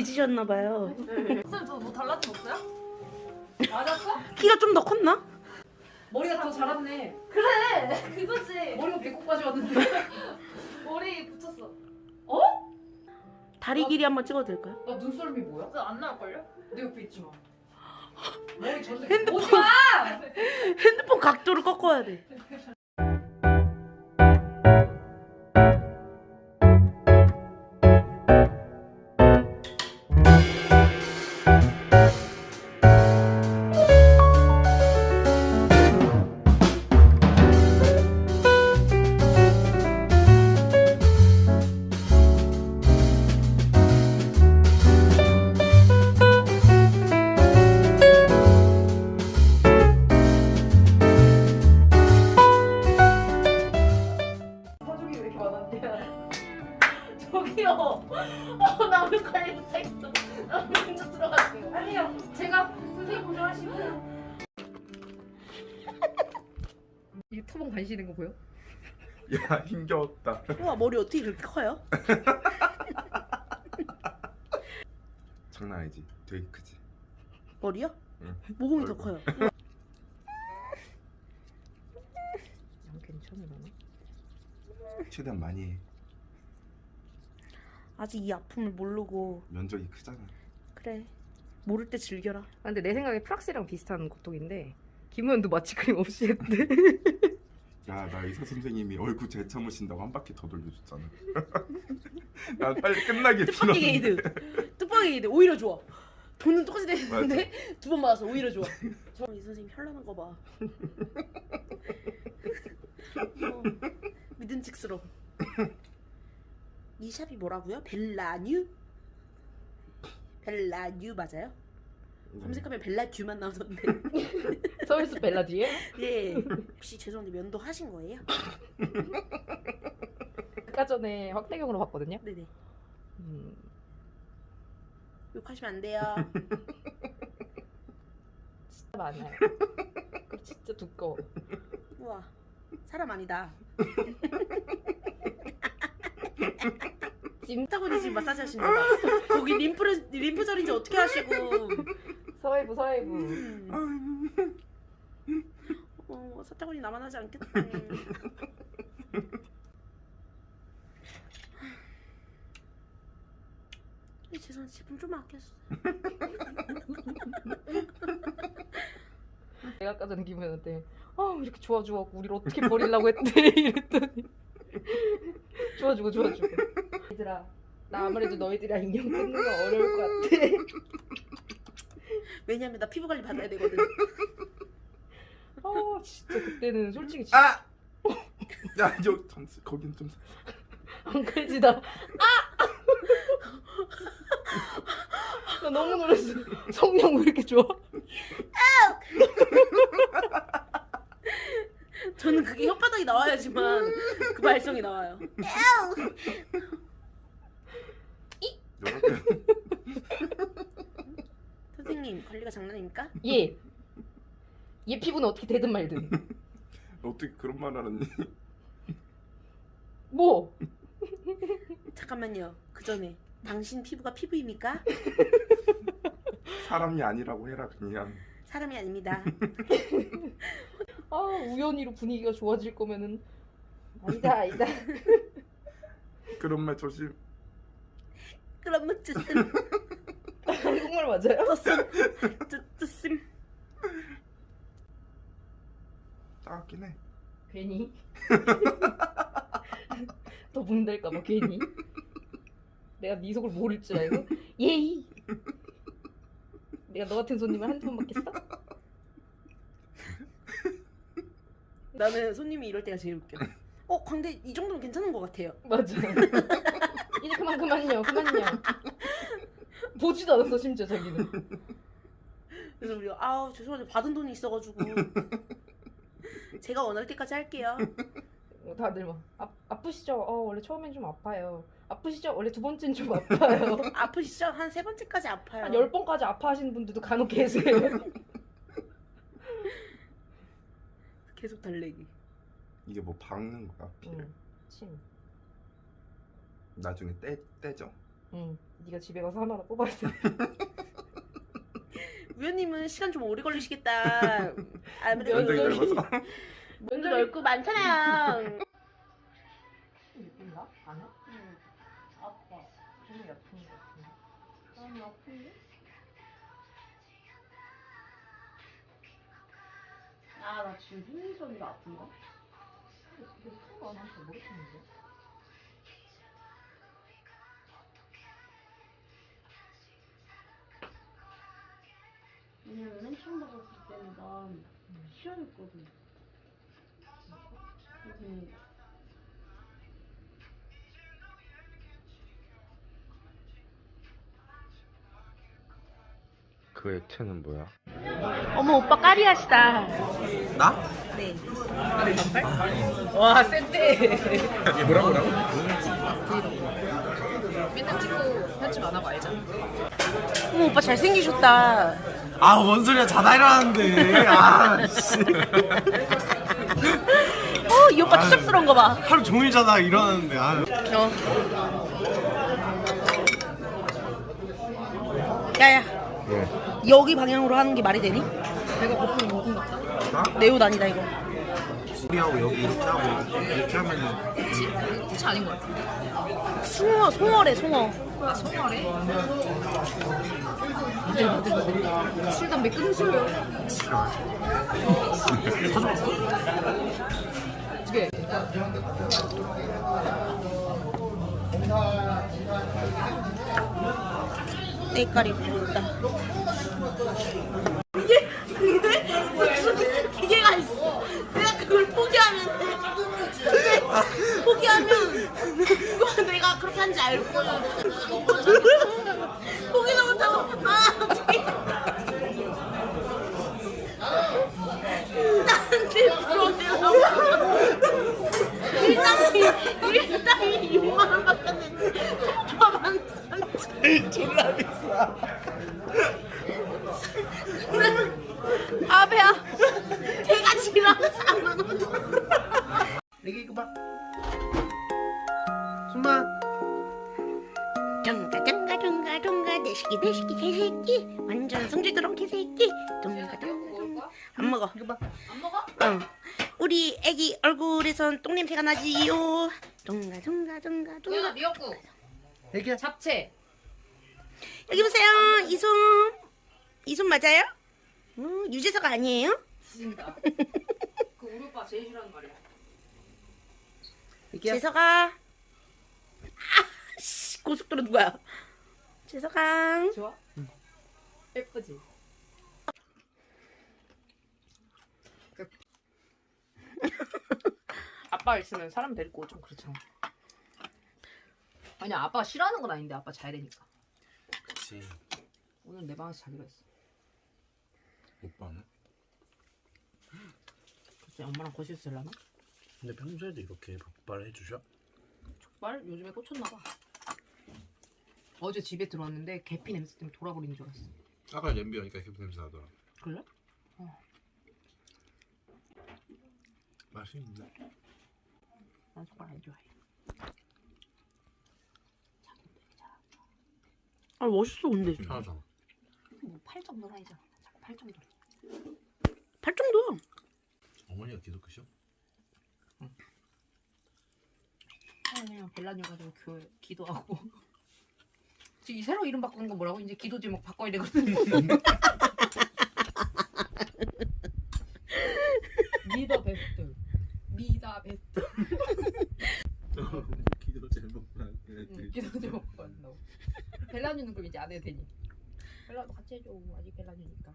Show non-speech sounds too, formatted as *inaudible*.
저기요 재지셨나봐요. 쌤, 저뭐 달라진 거 없어요? 맞았어? 키가 좀 더 컸나? 머리가 더 자랐네. 그래, 그거지. 머리가 배꼽까지 왔는데. *laughs* 머리 붙였어. 다리 길이 한번 찍어도 될까요? 나 눈썰미 뭐야? 그거 안 나올 걸요? 내 옆에 있지 마. *gasps* 머리 전체 핸드폰. 오지 마! *laughs* 핸드폰 각도를 꺾어야 돼. *laughs* 저기요. 어, 나 오늘 관리 못하겠어. 나 먼저 들어갈게요. 아니요, 제가 선생님 고정하시고요. 이 토봉 간시는 거 보여? 야 힘겨웠다. 우와 머리 어떻게 그렇게 커요? *laughs* 장난 아니지. 되게 크지. 머리요? 응. 모공이 더. 커요. 양 괜찮으나? 최대한 많이 해. 아직 이 아픔을 모르고 면적이 크잖아. 그래 모를 때 즐겨라. 아, 근데 내 생각에 프락스랑 비슷한 고통인데 김우현도 마취크림 없이 했대. 야 나 의사 선생님이 얼굴 재참으신다고 한 바퀴 더 돌려줬잖아. *laughs* 난 빨리 끝나게 뜻밖의 빌었는데. 게이드. 뜻밖의 게이드 오히려 좋아. 돈은 똑같이 내는데 두번 받아서 오히려 좋아. 저이 선생님 현란한 거 봐. *laughs* 어, 믿음직스러워. 이 샵이 뭐라고요? 벨라뉴? 벨라뉴 맞아요? 네. 검색하면 벨라뉴만 나오던데. *laughs* 서울숲 벨라디에? 예. 혹시 죄송한데 면도 하신 거예요? *laughs* 아까 전에 확대경으로 봤거든요. 네네. 음, 욕하시면 안 돼요. *laughs* 진짜 많아요. 진짜 두꺼워. 우와 사람 아니다. *laughs* 짐타고니 지금 마사지 하시는 거 거기 림프 림프절인지 어떻게 하시고 서해부 서해부. 음. 어 사타구니 나만 하지 않겠다. 이 죄송한데 제품 좀 아꼈어. *laughs* 내가 아까 전에 김우현한테 아 이렇게 좋아주고 우리를 어떻게 버리려고 했대 *laughs* 이랬더니 좋아주고 좋아주고 얘들아 나 아무래도 너희들이랑 인연 끊는 거 어려울 것 같아 *laughs* 왜냐면 나 피부 관리 받아야 되거든. 아 진짜 그때는 솔직히 진짜 아! 야저 점수 거긴 좀 안 그래지다 아! 나 너무 놀랐어 성량 왜 이렇게 좋아? 저는 *laughs* 그게 혓바닥이 나와야지만 *laughs* 그 발성이 나와요. *laughs* 선생님 관리가 장난입니까? 얘! 얘 피부는 어떻게 되든 말든 어떻게 그런 말 하는지. 뭐? 잠깐만요. 그 전에 당신 피부가 피부입니까? 사람이 아니라고 해라 그냥. 사람이 아닙니다. 아 우연히로 분위기가 좋아질 거면은. 아니다 아니다. 그런 말 조심. 그럼 뜻씀 한국말 맞아요? 뜻씀 뜻씀 따갑긴 해. 괜히. *laughs* 더 붕댈까봐 괜히. 내가 네 속을 모를 줄 알고. 예이 내가 너 같은 손님을 한두 번 받겠어? 나는 손님이 이럴 때가 제일 웃겨. 어 광대 이 정도면 괜찮은 것 같아요. 맞아 *laughs* 이제 그만 그만요 그만요 보지도 않았어 심지어 자기는 그래서 우리가 아우 죄송한데 받은 돈이 있어가지고 제가 원할 때까지 할게요. 다들 막 아, 아프시죠? 어 원래 처음엔 좀 아파요 아프시죠? 원래 두 번째는 좀 아파요 *laughs* 아프시죠? 한 세 번째까지 아파요. 한 열 번까지 아파하시는 분들도 간혹 계세요 계속 달래기. 이게 뭐 박는 거야? 피를. 응, 침 나중에 떼 떼죠. 응. 네가 집에 가서 하나를 뽑아야 돼. *laughs* 우연님은 시간 좀 오래 걸리시겠다. *laughs* 아무래도 면적이 여기 넓어서. 면도 넓고 많잖아요. 예쁜가? 아니야? 아파. 좀 얕은 거 같은데. 마음이 아픈데? 아, 나 지금 생리선이가 아픈가? 되게 큰거 아니야? 모르겠는데. 왜냐면 맨 처음 받았을 때는 난 시원했거든. 근데 그 액체는 뭐야? 어머 오빠 까리하시다. 나? 네. 와, 센데. 이게 뭐라 뭐라고? 맨날 찍고 편집 안 하고 알잖아. 어머 오빠 잘생기셨다. 아, 뭔 소리야. 자다 일어났는데. 아, 씨. 어이 오빠 추잡스러운 거 봐. 하루 종일 자다 일어났는데. 아. 어. 야야. 왜? 여기 방향으로 하는 게 말이 되니? 내가 고프는 먹은 것 같다. 내옷 아니다 이거. 우리하고 여기 이렇게 하고 이렇게 하면은 그치? 끝이 아닌 것 같아. 숭어 송어래 송어. 아, 성화래? 된다. 술, 담배 끊으세요. 사줘봤어? 어떻게? 때깔이 부었다. 이게 근데 무슨 기계가 있어. 내가 그걸 포기하면 돼. 근데 포기하면 이거 내가 그렇게 하는지 알고 포기도 못하고 아. 나한테 불어내라고 일당이 일당이 6만 원 받았는데 졸라 비싸. 아 배야 배가 지나서 4만 원 둥가 내 새끼 내 새끼 개새끼 완전 성질드러운 개새끼 둥가 둥가 안 먹어 이거 봐안 먹어? 응 우리 애기 얼굴에선 똥냄새가 나지요 둥가 둥가 둥가 야, 둥가 미역국. 애기야. 잡채. 여기 보세요 이솜 이솜 맞아요? 어, 유재석 아니에요? 진짜. *laughs* 그 우리 오빠 제일 싫어하는 말이야. 애기야. 재석아 아씨 고속도로 누구야 재석아 좋아? 예쁘지? *laughs* 아빠 있으면 사람 데리고 좀 그렇잖아. 아니 아빠가 싫어하는 건 아닌데 아빠 자야 되니까. 그치. 오늘 내 방에서 자기로 했어. 오빠는? 글쎄 엄마랑 거실에서 잘라나? 근데 평소에도 이렇게 족발 해 주셔? 족발 요즘에 꽂혔나 봐. 어제 집에 들어왔는데 계피 냄새 때문에 돌아버린 줄 알았어. 아까 냄비 하니까 기분 냄새 나더라. 그래? 맛있는데? 난 족발 안 좋아해. 아 멋있어 근데 편하잖아. 뭐팔 정도로. 자꾸 팔 정도. 팔 정도야 어머니가 기독교셔? 그냥 벨라뉴 가지고 교회 기도하고. 지금 이 새로 이름 바꾸는 건 뭐라고? 이제 기도 제목 바꿔야 되거든. *laughs* 미더 베스트. 미더 베스트. 기도 제목. 응, 기도 제목 된다고. 벨라뉴는 그럼 이제 안 해도 되니? 벨라도 같이 해줘. 아직 벨라뉴니까.